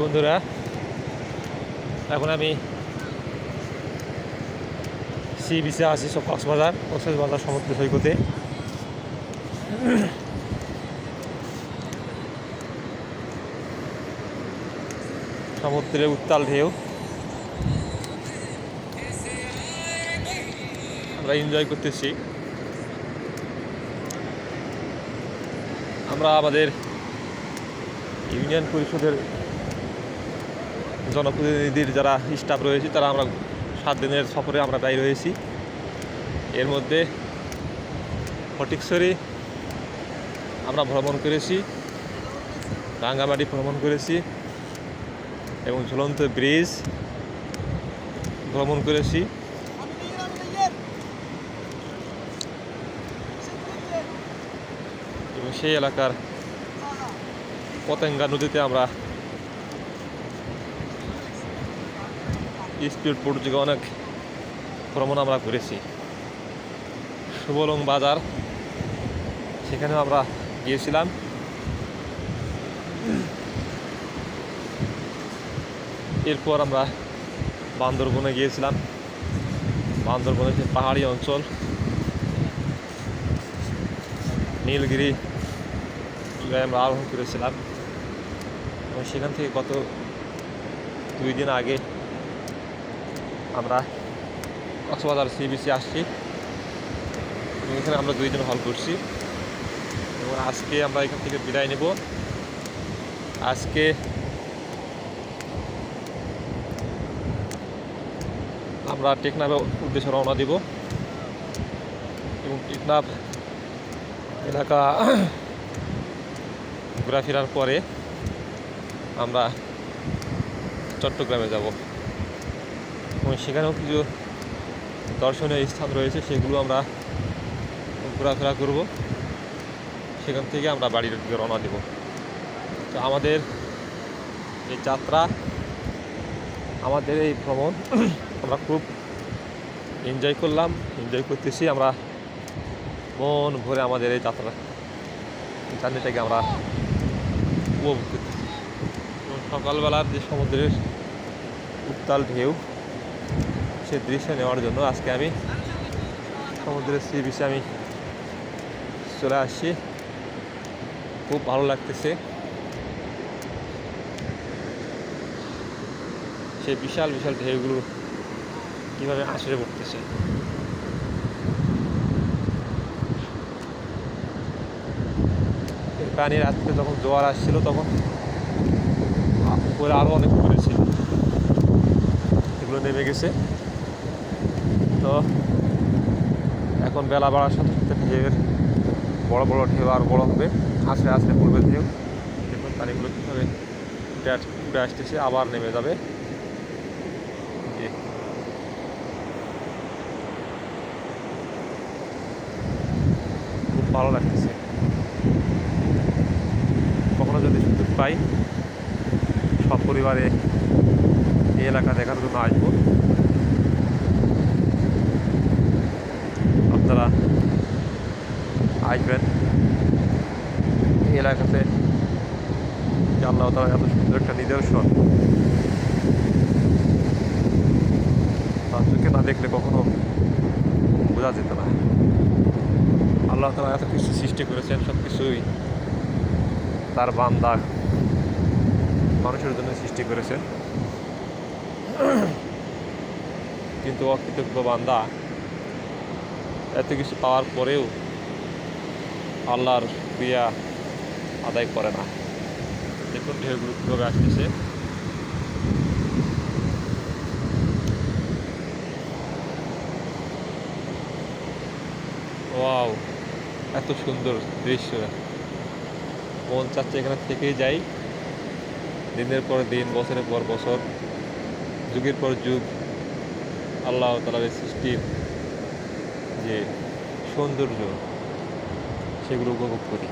বন্ধুরা। এখন আমি সি বিচে আসি, সব কক্সবাজার কক্সবাজার সমুদ্র সৈকতে। সমুদ্রের উত্তাল ঢেউ। আমরা এনজয় করতেছি। আমরা আমাদের ইউনিয়ন পরিষদের জনপ্রতিনিধির যারা স্টাফ রয়েছে, তারা আমরা সাত দিনের সফরে আমরা ব্যয় রয়েছি। এর মধ্যে ফটিকছড়ি আমরা ভ্রমণ করেছি, রাঙ্গামাটি ভ্রমণ করেছি এবং ঝুলন্ত ব্রিজ ভ্রমণ করেছি। এবং সেই এলাকার পতেঙ্গা নদীতে আমরা স্পিড বোট যুগে অনেক ভ্রমণ আমরা করেছি। সুবলং বাজার সেখানেও আমরা গিয়েছিলাম। এরপর আমরা বান্দরবনে গিয়েছিলাম। বান্দরবনে যে পাহাড়ি অঞ্চল, নীলগিরি আমরা আরোহণ করেছিলাম। এবং সেখান থেকে গত দুই দিন আগে আমরা কক্সবাজার সি বিচে আসছি এখানে আমরা দুই দিন হল করছি। এবং আজকে আমরা এখান থেকে বিদায় নেব। আজকে আমরা টেকনাফের উদ্দেশ্যে রওনা দিব। এবং টেকনাফ এলাকা ঘোরাফেরার পরে আমরা চট্টগ্রামে যাব। এবং সেখানেও কিছু দর্শনীয় স্থান রয়েছে, সেগুলো আমরা ঘোরাফেরা করব। সেখান থেকে আমরা বাড়ির দিকে রওনা দেব। তো আমাদের এই যাত্রা, আমাদের এই ভ্রমণ, আমরা খুব এনজয় করলাম এনজয় করতেছি আমরা। মন ভরে আমাদের এই যাত্রা, জার্নিটাকে আমরা উপভোগ করতেছি। সকালবেলার যে সমুদ্রের উত্তাল ঢেউ সে দৃশ্য নেওয়ার জন্য আজকে আমি সমুদ্রের সি বিচে আমি চলে আসছি। খুব ভালো লাগতেছে। সেই বিশাল বিশাল ঢেউগুলো কীভাবে আছড়ে পড়তেছে। পানি রাত্রে যখন জোয়ার আসছিল তখন উপরে আরও অনেক উপরে ছিল। এগুলো নেমে গেছে। তো এখন বেলা বাড়ার সাথে সাথে ঢেউয়ের বড় বড় ঢেউ আর বড় হবে। আস্তে আস্তে পড়বে ঢেউ। দেখুন পানিগুলো কীভাবে উঠে আস- উঠে আসতেছে আবার নেমে যাবে। খুব ভালো লাগতেছে। কখনো যদি সুযোগ পাই সব পরিবারে এই এলাকা দেখার জন্য আসব। আপনারা আসবেন। এলাকাতে আল্লাহ তালা এত সুন্দর একটা নিদর্শন। চোখে না দেখলে কখনো বোঝা যেত না। আল্লাহ তালা এত কিছু সৃষ্টি করেছেন সব কিছুই তার বান্দা মানুষের জন্য সৃষ্টি করেছেন। কিন্তু অকৃতজ্ঞ বান্দা এত কিছু পাওয়ার পরেও আল্লাহর ক্রিয়া আদায় করে না। দেখুন ঢেউগুলো কীভাবে আসতেছে। ওয়াও, এত সুন্দর দৃশ্য। মন চাচ্ছে এখানে থেকেই যাই। দিনের পর দিন, বছরের পর বছর, যুগের পর যুগ, আল্লাহ তালার 이제 수원도로죠. 제구로 가고 거리.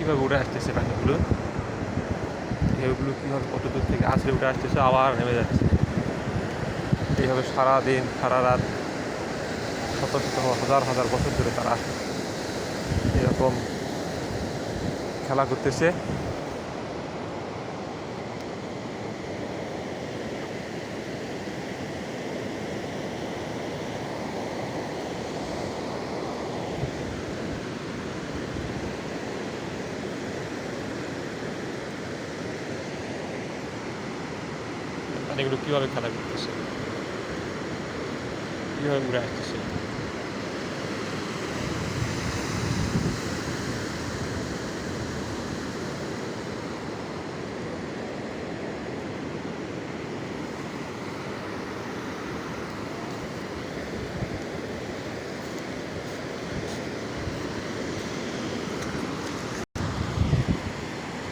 이거 오래 할 때, 쓰라는 물은. ঢেউগুলো কীভাবে কত দূর থেকে আছড়ে উঠে আসতেছে আবার নেমে যাচ্ছে। এইভাবে সারাদিন সারা রাত শত শত হাজার হাজার বছর ধরে তারা এরকম খেলা করতেছে। পানিগুলো কীভাবে খেলা করতেছে? কীভাবে উড়ে আসতেছে?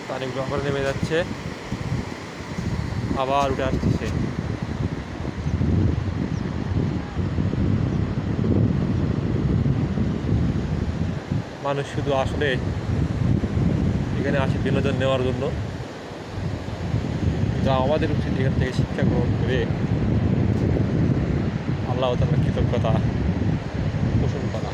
পানিগুলো আবার নেমে যাচ্ছে। আবার উঠে আসতেছে। মানুষ শুধু আসলে এখানে আসে বিনোদন নেওয়ার জন্য। যা আমাদের উচিত এখান থেকে শিক্ষা গ্রহণ করে আল্লাহ তার কৃতজ্ঞতা পোষণ করা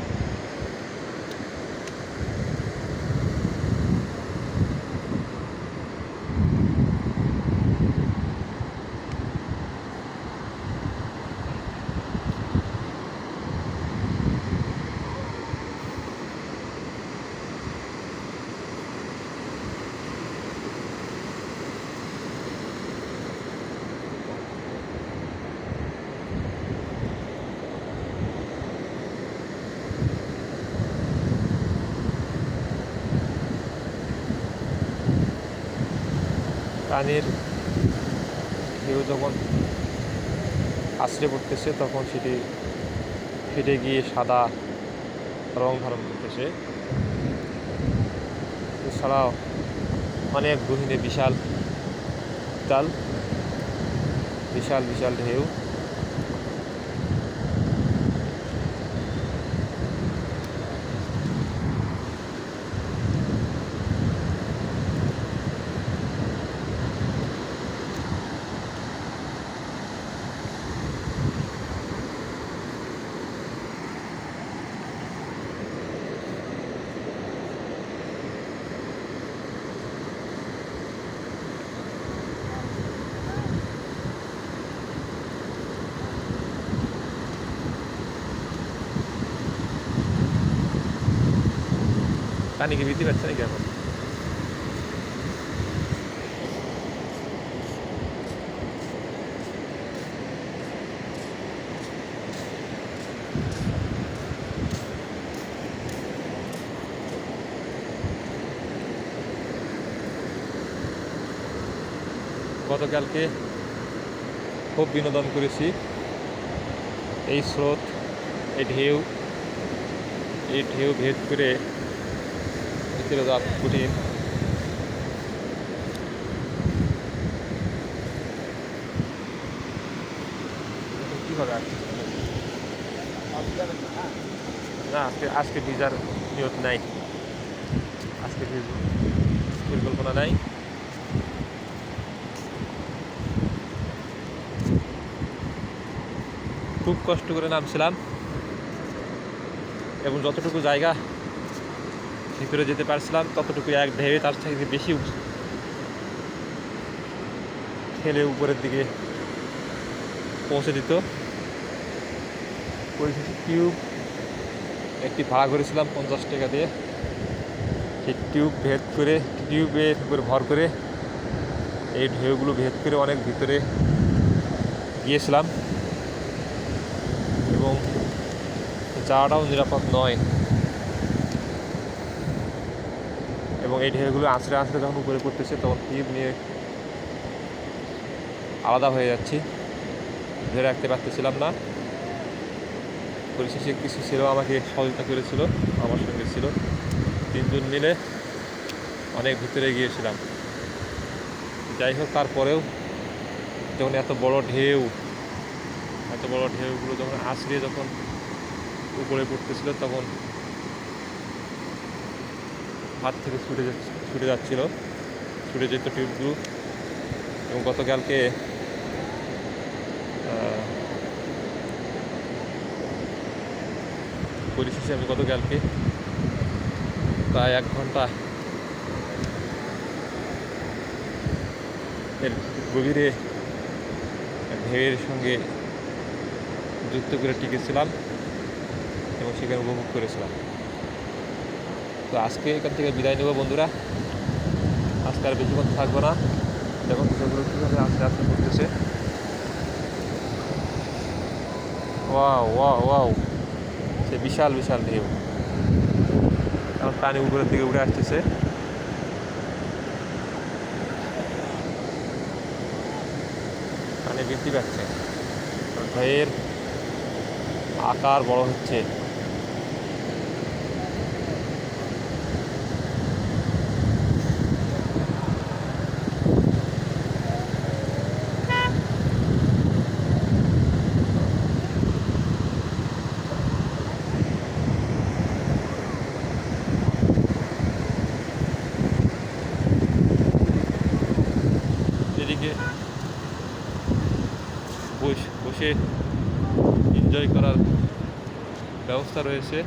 পানির ঢেউ যখন আছড়ে পড়তেছে, তখন সেটি ফেটে গিয়ে সাদা রং ধারণ করতেছে। এছাড়াও অনেক গহীনে বিশাল তাল বিশাল বিশাল ঢেউ। পানি কি বৃদ্ধি পাচ্ছে নাকি এখন গতকালকে খুব বিনোদন করেছি এই স্রোত এই ঢেউ এই ঢেউ ভেদ করে যাওয়া কঠিন কীভাবে আসছে না, আজকে আজকে ভিজার নিয়ত নাই। আজকে পরিকল্পনা নাই। খুব কষ্ট করে নামছিলাম। এবং যতটুকু জায়গা ভিতরে যেতে পারছিলাম ততটুকু এক ঢেউয়ে তার থেকে বেশি ঠেলে উপরের দিকে পৌঁছে দিত। টিউব, একটি ভাড়া করেছিলাম পঞ্চাশ টাকা দিয়ে। সেই টিউব ভেদ করে টিউবের উপরে ভর করে এই ঢেউগুলো ভেদ করে অনেক ভিতরে গিয়েছিলাম। এবং যাওয়াটাও নিরাপদ নয়। এবং এই ঢেউগুলো আঁচড়ে আঁচড়ে যখন উপরে পড়তেছে, তখন টিউব নিয়ে আলাদা হয়ে যাচ্ছি। ধরে রাখতে পারতেছিলাম না। পরিশেষে কিছু ছিল, আমাকে সহযোগিতা করেছিল, আমার সঙ্গে ছিল। তিনজন মিলে অনেক ভিতরে গিয়েছিলাম। যাই হোক, তারপরেও যখন এত বড় ঢেউ, এত বড় ঢেউগুলো যখন আছড়ে যখন উপরে পড়তেছিল, তখন হাত থেকে ছুটে ছুটে যাচ্ছিল। ছুটে যেত টিউবগুলো এবং গতকালকে পরিশেষে আমি গতকালকে প্রায় এক ঘণ্টা এর গভীরে ঢেউয়ের সঙ্গে যুক্ত করে টিকেছিলাম এবং সেখানে উপভোগ করেছিলাম। তো আজকে এখান থেকে বিদায় নেব বন্ধুরা। আজকে আর বেশিক্ষণ থাকব না। দেখুন সেগুলো কীভাবে আস্তে আস্তে করতেছে। Wow wow wow. সে বিশাল বিশাল ঢেউ। এখন পানি উপরের দিকে উঠে আসতেছে। পানি বৃদ্ধি পাচ্ছে। ঢেউয়ের আকার বড় হচ্ছে। এনজয় করার ব্যবস্থা রয়েছে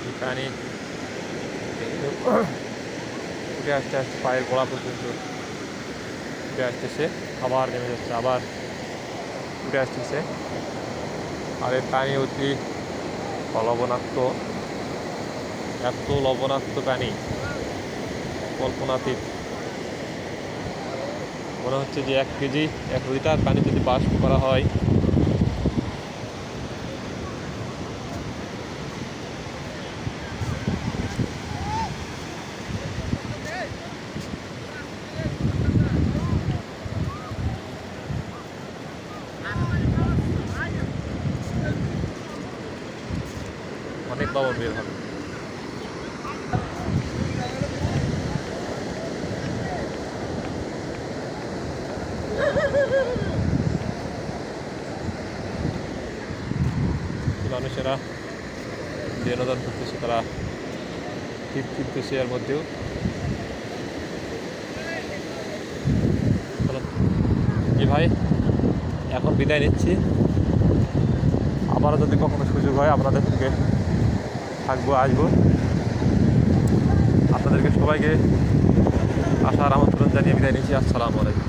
এই পানি উঠে আসতে আসতে পায়ের গোড়া পর্যন্ত উঠে আসতেছে। আবার নেমে যাচ্ছে, আবার উঠে আসতেছে। আর এই পানি অতি লবণাক্ত, এত লবণাক্ত পানি কল্পনাতীত। মনে হচ্ছে যে এক কেজি, এক লিটার পানি যদি বাষ্প করা হয় লবণ বের হবে। মানুষেরা বিনোদন করতেছে, তারা টিপ কিনতেছে এর মধ্যেও। জি ভাই, এখন বিদায় নিচ্ছি। আবারও যদি কখনো সুযোগ হয় আপনাদের থেকে থাকব আসব। আপনাদেরকে সবাইকে আসার আমন্ত্রণ জানিয়ে বিদায় নিচ্ছি। আসসালামু আলাইকুম।